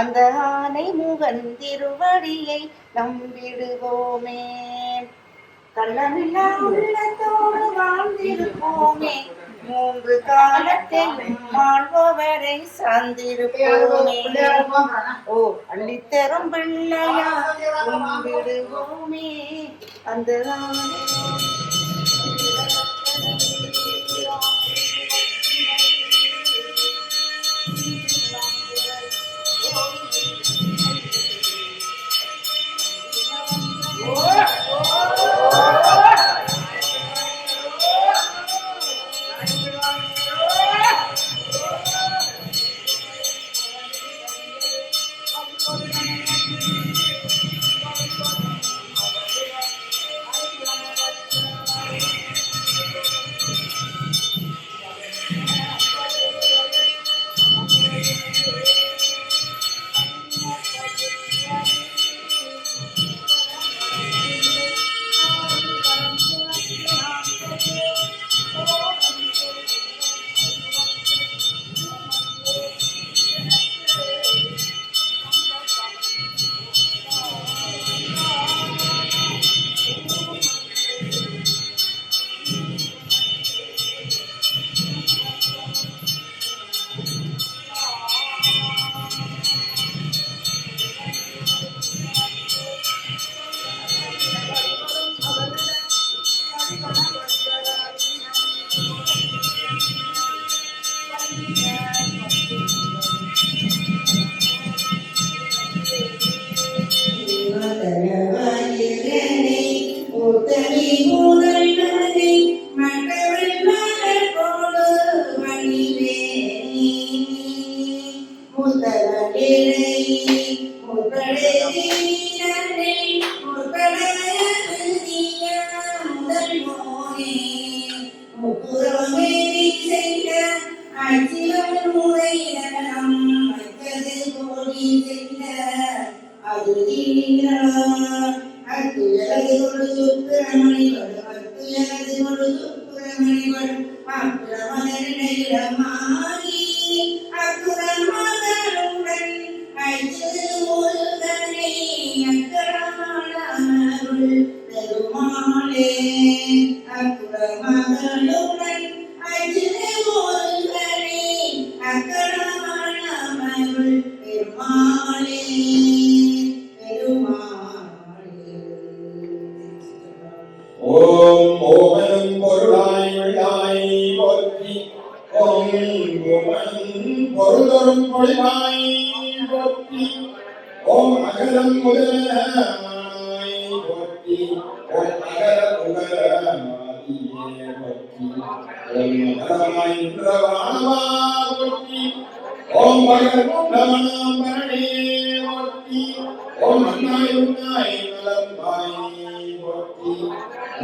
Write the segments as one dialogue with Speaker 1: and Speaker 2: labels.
Speaker 1: அந்த ஆனை முகன் திருவடியை நம்பிடுவோமே கள்ளமில்லா வாழ்ந்திருப்போமே மூன்று காலத்தையும் வாழ்பவரை சார்ந்திருப்போமே ஓ அள்ளித்தரும் பிள்ளையா கும்பிடுவோமே அந்த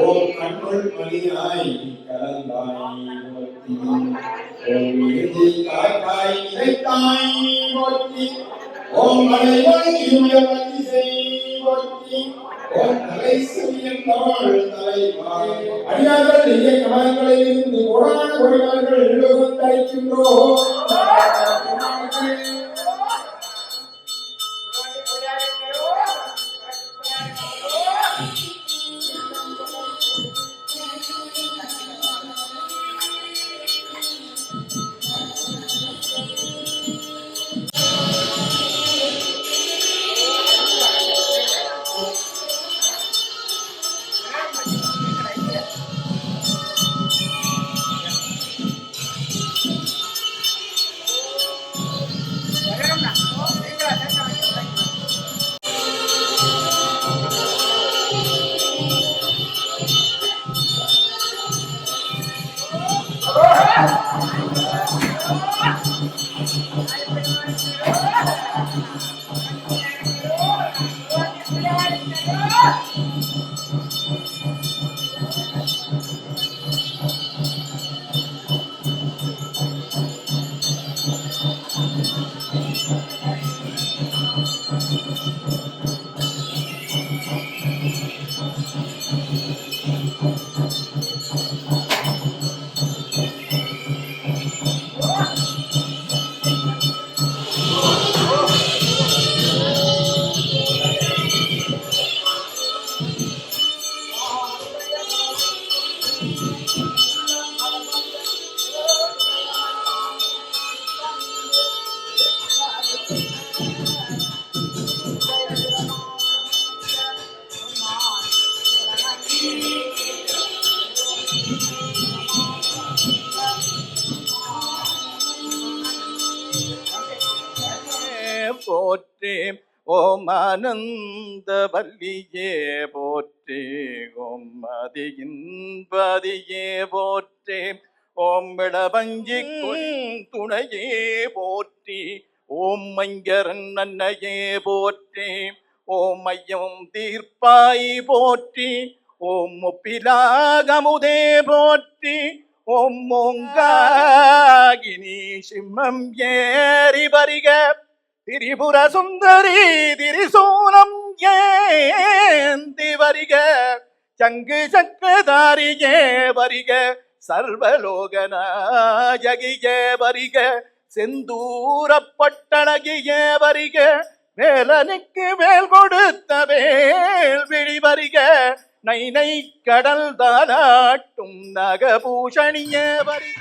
Speaker 2: ஓ கண்கள் வழியாய் கலந்தாய் போற்றி அடியார்கள் இய கமலங்களில்
Speaker 3: ஆனந்த வல்லியே போற்றி ஓம் மதியின்பதியே போற்றி ஓம் விடபஞ்சி துணையே போற்றி ஓம் மங்கரன் அன்னையே போற்றி ஓம் மையம் தீர்ப்பாய் போற்றி ஓம் முப்பிலாகமுதே போற்றி ஓம் மோங்காகினி சிம்மம் ஏறி வருக திரிபுர சுந்தரி திரிசூலம் ஏந்தி வரிக சங்கு சக்கதாரியே வரிக சர்வலோகனாயகியே வரிக செந்தூரப்பட்டழகியே வரிக வேலனுக்கு வேல் கொடுத்த வேல் விழி வரிக நைனை கடல் தானாட்டும் நகபூஷணிய வரிக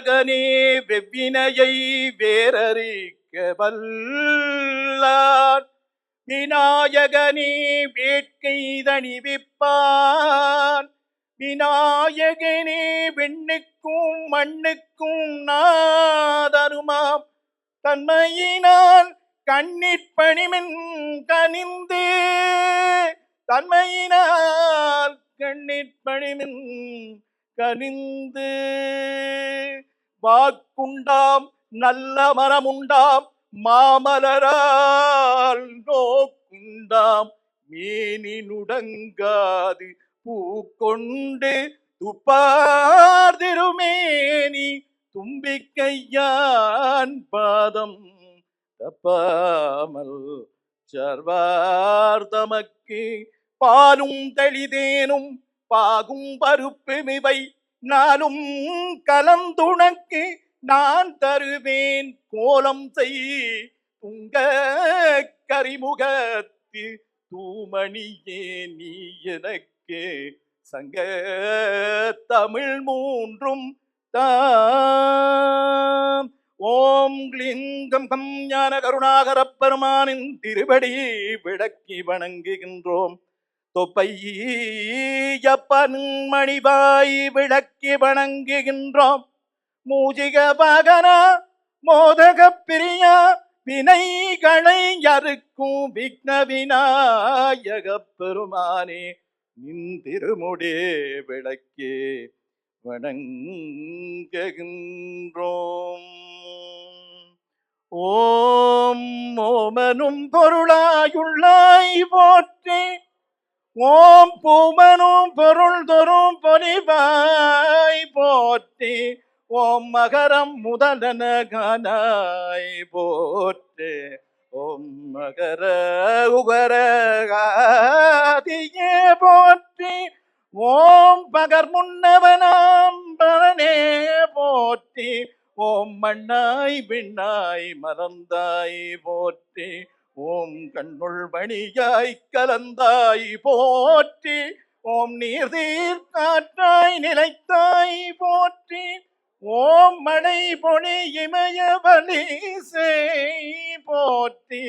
Speaker 3: மகனே வெவ்வினையை வேறறிக்க வல்லார் விநாயகனே வேட்கை தணிவிப்பார் விநாயகனே வெண்ணுக்கும் மண்ணுக்கும் நாதருமாம் தன்மையினால் கண்ணீர் பணிமின் கனிந்து தன்மையினால் கண்ணீர் பணிமின் கனிந்து வாக்குண்டாம் நல்ல மரமுண்டாம் மாமலரால் நோக்குண்டாம் மேனி நுடங்காது பூக்கொண்டு துப்பார் திருமேனி தும்பிக்கையான் பாதம் தப்பாமல் சர்வார்த்தமக்கு பாலும் தெளிதேனும் பாகும் பருப்பு மிவை நானும் கலந்துணக்கு நான் தருவேன் கோலம் செய் உங்க கரிமுகத்து தூமணியே நீ எனக்கு சங்க தமிழ் மூன்றும் தாம் ஓம் லிங்கம் ஞான கருணாகரப் பெருமானின் திருவடி விளக்கி வணங்குகின்றோம் தொப்பையப்பன்மணிவாய் விளக்கி வணங்குகின்றோம் மூஜிக பகனா மோதக பிரியா வினைகளை அறுக்கும் விக்ன விநாயக பெருமானே நின் விளக்கே வணங்குகின்றோம் ஓம் ஓமனும் பொருளாயுள்ளாய் போற்றே ஓம் பூமனும் பொருள் தரும் பொலிவாய் போற்றி ஓம் மகரம் முதலன கனாய் போற்று ஓம் மகர உகர காதியே போற்றி ஓம் பகர் முன்னவனாம் பரனே போற்றி ஓம் மண்ணாய் பின்னாய் மறந்தாய் போற்றி ஓம் கண்ணுள் வணியாய் கலந்தாய் போற்றி ஓம் நீர் தீர் காற்றாய் நிலைத்தாய் போற்றி ஓம் மழை பொழி பலி போற்றி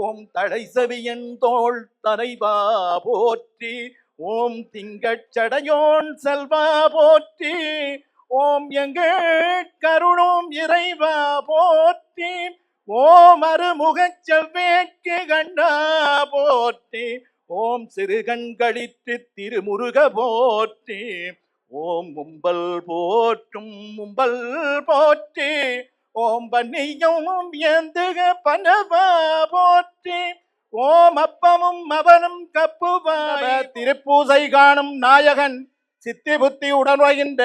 Speaker 3: ஓம் தடை செவியன் தோல் தலைவா போற்றி ஓம் திங்கச்சடையோன் செல்வா போற்றி ஓம் எங்கள் கருணோம் இறைவா போற்றி ஓமருமுகச்செவ்வேற்கு கண்டா போற்றி ஓம் சிறு கண்களித்து திருமுருக போற்றி ஓம் மும்பல் போற்றும் மும்பல் போற்றி ஓம் பன்னியும் ஏந்துக பனவா போற்றி ஓம் அப்பமும் அவனும் கப்புவா திருப்பூசை காணும் நாயகன் சித்தி புத்தி உடன் வகின்ற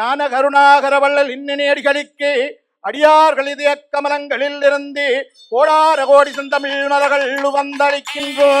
Speaker 3: ஞான கருணாகரவள்ளல் இன்னடிகளுக்கு அடியார்கள் இதய கமலங்களில் இருந்து கோடார கோடி சந்தமிழ் மலர்கள் வந்தளிக்கின்றோம்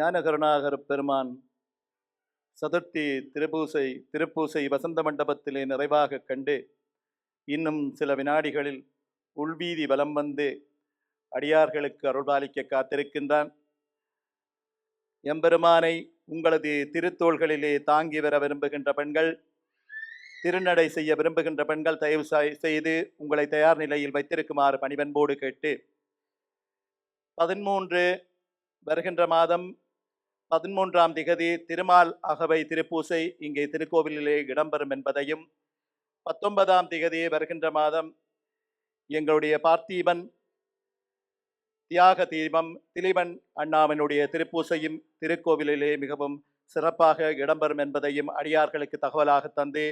Speaker 4: ஞானகருணாகர் பெருமான் சதுர்த்தி திருப்பூசை திருப்பூசை வசந்த மண்டபத்திலே நிறைவாக கண்டு இன்னும் சில வினாடிகளில் உள்வீதி வலம் வந்து அடியார்களுக்கு அருள்பாலிக்க காத்திருக்கின்றான் எம்பெருமானை உங்களது திருத்தோள்களிலே தாங்கி வர விரும்புகின்ற பெண்கள் திருநடை செய்ய விரும்புகின்ற பெண்கள் தயவு செய்து உங்களை தயார் நிலையில் வைத்திருக்குமாறு பணிவன்போடு கேட்டு பதிமூன்று வருகின்ற மாதம் பதிமூன்றாம் திகதி திருமால் அகவை திருப்பூசை இங்கே திருக்கோவிலிலே இடம்பெறும் என்பதையும் பத்தொன்பதாம் திகதி வருகின்ற மாதம் எங்களுடைய பார்த்தீபன் தியாக தீபம் திலீபன் அண்ணாவினுடைய திருப்பூசையும் திருக்கோவிலிலே மிகவும் சிறப்பாக இடம்பெறும் என்பதையும் அடியார்களுக்கு தகவலாக தந்து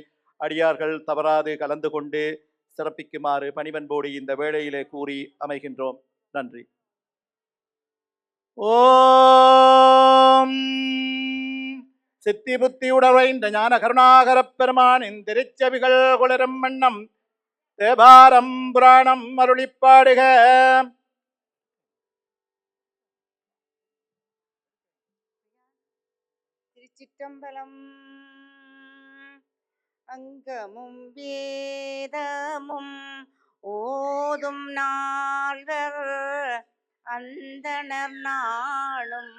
Speaker 4: அடியார்கள் தவறாது கலந்து கொண்டு சிறப்பிக்குமாறு பணிவன்போடு இந்த வேளையிலே கூறி அமைகின்றோம் நன்றி ஓம் சித்தி புத்தி புத்தியுடவைந்த ஞான கருணாகரப் பெருமானின் திருச்செவிகள் குளிரும் வண்ணம் தேபாரம் புராணம் அருளிப்பாடுக
Speaker 5: திருச்சிற்றம்பலம் அங்கமும் வேதமும் ஓதும் நால்வர் அந்தனர் நாளும்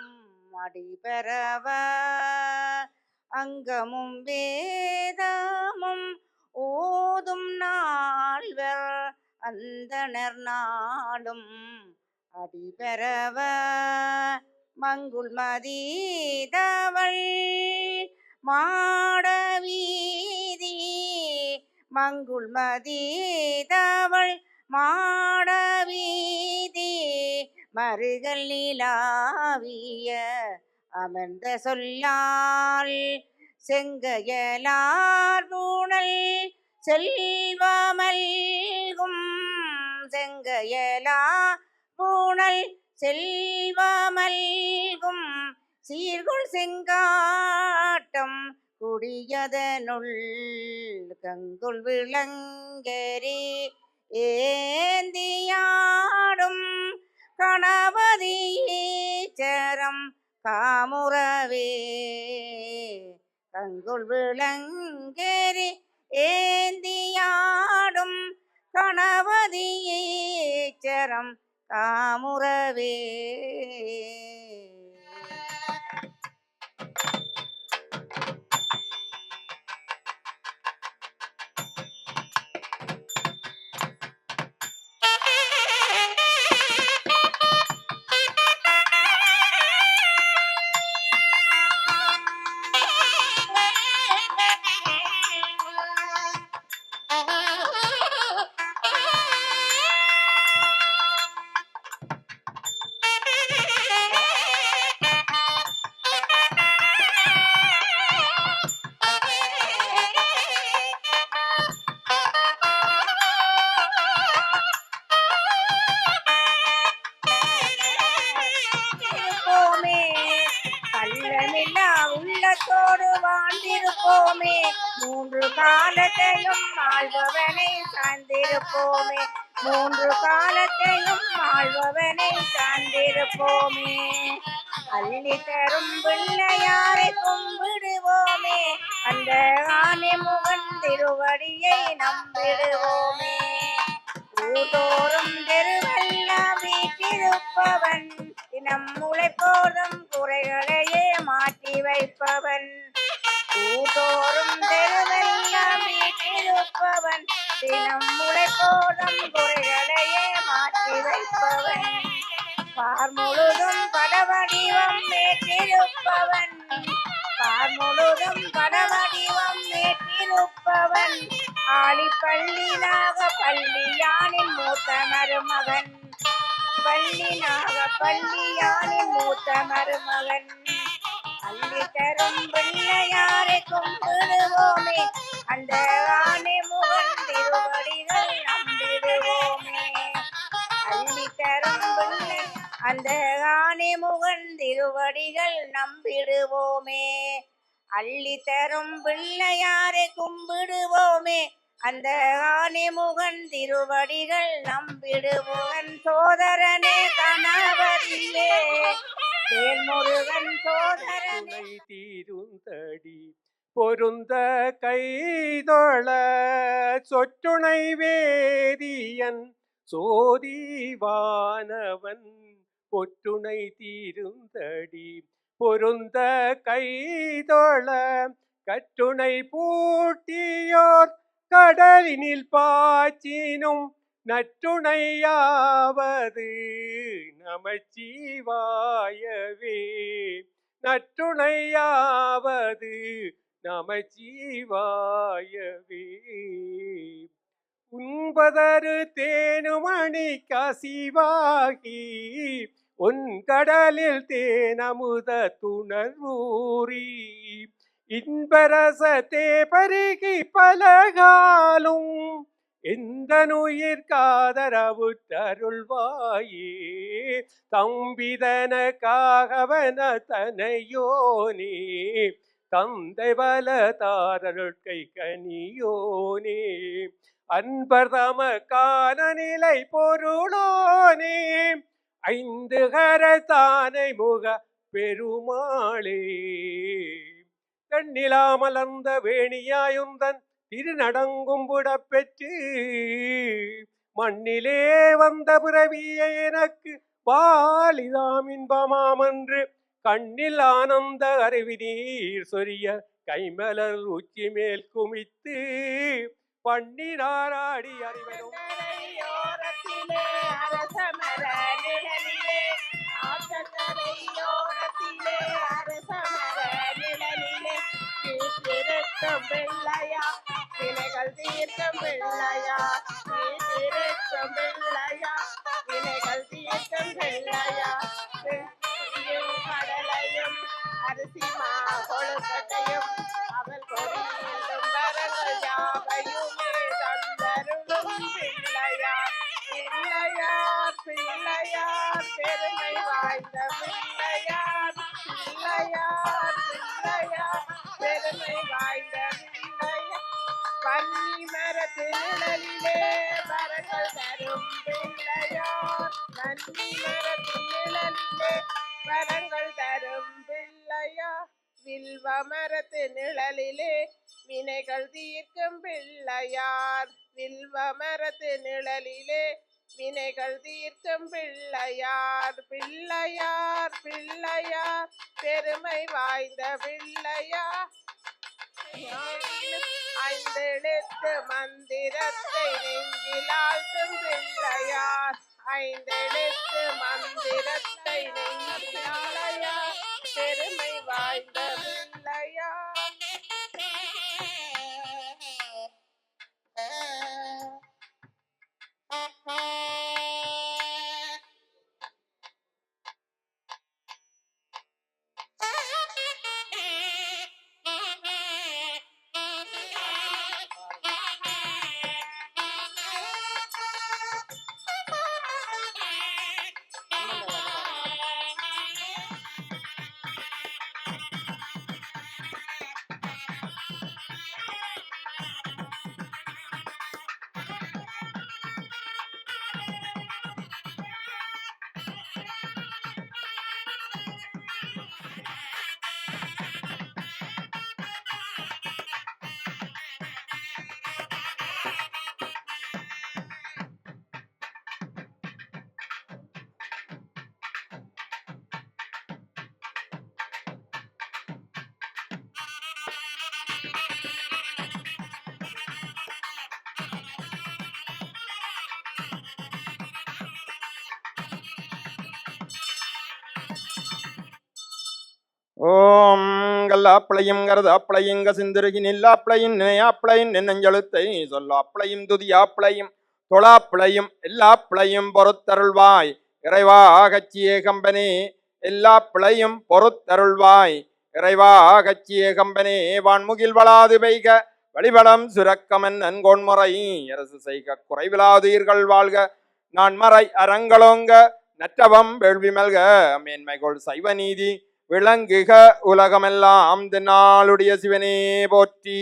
Speaker 5: அடிபெறவ அங்கமும் வேதமும் ஓதும் நாள்வர் அந்தனர் நாளும் அடிபெறவ மங்குள் மதீதவள் மாடவீதி மங்குள் மதீதவள் மாடவீதி மறுகள் நீலாவிய அமர்ந்த சொல்லால் செங்கையலார் பூணல் செல்வாமல்கும் செங்கையலா பூணல் செல்வாமல்கும் சீர்குள் செங்காட்டம் குடியதனுள் கங்குள் விளங்கெறி ஏந்தியாடும் கணபதியீச்சரம் காமுறவே கங்குள் விளங்கேறி ஏந்தியாடும் கணபதியீச்சரம் காமுறவே
Speaker 1: தினந்தோறும் திருவெல்லாம் வீட்டிருப்பவன் தினம் முளைப்போதும் குறைகளையே மாற்றி வைப்பவன் பூதோறும் தெருவெல்லாம் வீட்டிருப்பவன் தினம் முளைப்போதும் குறைகளையே மாற்றி வைப்பவன் பார் முழுதும் படவடிவம் வேற்றிருப்பவன் பார் முழுதும் படவடிவம் வேற்றிருப்பவன் பள்ளி நாக பள்ளி யானின் மூத்த மருமகன் பள்ளி நாக பள்ளி யானின் மூத்த மருமகன் அள்ளி தரும் பிள்ளையாரை கும்பிடுவோமே அந்த ஆனை முகன் திருவடிகள் நம்பிடுவோமே அள்ளி தரும் பிள்ளை அந்த ஆனை முகன் திருவடிகள் நம்பிடுவோமே அள்ளி தரும் பிள்ளையாரை கும்பிடுவோமே அந்த முகன் திருவடிகள் நம்பிடுமுகன் சோதரனே கணவரியே முருகன் சோதரனை தீருந்தடி பொருந்த கைதொழ சொற்றுணை வேதியன் சோதிவானவன் பொற்றுணை தீருந்தடி பொருந்த கைதொழ கற்றுணை பூட்டியோர் கடலினில் பாய்ச்சினும் நற்றுணையாவது நமச்சிவாயவே நற்றுணையாவது நமச்சிவாயவே உண்பதரு தேனுமணி கசிவாகி உன் கடலில் தேனமுத துணர்வூரி இன்பரசத்தே பருகி பலகாலும் எந்த நுயிர் எந்தனுயிர் காதரவுத்தருள்வாயே தம்பிதனக்காகவன தனையோனே தந்தை பல தாரருட்கை கனியோனே அன்பர் தம தமக்கான நிலை பொருளோனே ஐந்து கரத்தானை முக பெருமாளே வெண்ணிலாமலர்ந்த வேணியாயுந்தன் திருநடங்கும்புட பெற்று மண்ணிலே வந்த புறவிய எனக்கு வாலிதாம் இன்பமாமன்று கண்ணில் ஆனந்த அருவி நீர் சொரிய கைமலர் உச்சி மேல் குமித்து பண்ணினாராடி அறிவரும்
Speaker 6: அரசமர அரசமர தீர்க்கும் பிள்ளையா வினைகள் தீர்க்கும் பிள்ளையா நீ தீர்க்கும் பிள்ளையா வினைகள் தீர்க்கும் பிள்ளையா கடலையும் அரிசி மா கொழுக்கட்டையும் அவள் கொடியும் வரங்கள் யாவையும் அமரத்து நிழலிலே வினைகள் தீர்க்கும் பிள்ளையார் பிள்ளையார் பிள்ளையார் பெருமை வாய்ந்த பிள்ளையார் ஐந்தெழுத்து மந்திரத்தை நெஞ்சிலாழ்த்தும் பிள்ளையார் ஐந்தெழுத்து மந்திரத்தை நெஞ்சிலாளையார் பெருமை வாய்ந்த Thank ờ. you.
Speaker 7: ஓம் கல்லாப்பிளையும் கரதாப்பிளையுங்க சிந்திருகி நில்லாப்பிளையும் நினையாப்பிளையும் நின்னஞ்செழுத்தை சொல்லாப்பிளையும் துதியாப்பிளையும் தொழாப்பிளையும் எல்லாப்பிளையும் பொறுத்தருள்வாய் இறைவா கட்சியே கம்பனே எல்லா பிழையும் பொறுத்தருள்வாய் இறைவா கட்சியே கம்பனே வான்முகில் வளாது பெய்க வழிபடம் சுரக்கமன் நன்கொன்முறை அரசு செய்க குறைவிலாதீர்கள் வாழ்க நான் மறை அரங்களோங்க நற்றவம் வேள்வி மல்க மேன்மைகோள் சைவ நீதி விளங்குக உலகமெல்லாம் தென்னாளுடைய சிவனே போற்றி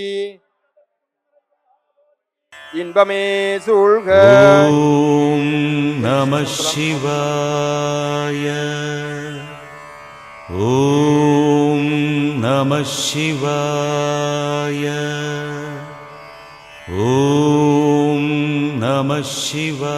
Speaker 7: இன்பமே சூழ்க
Speaker 8: நம சிவாய ஓம் நம சிவாய ஓம் நம சிவாய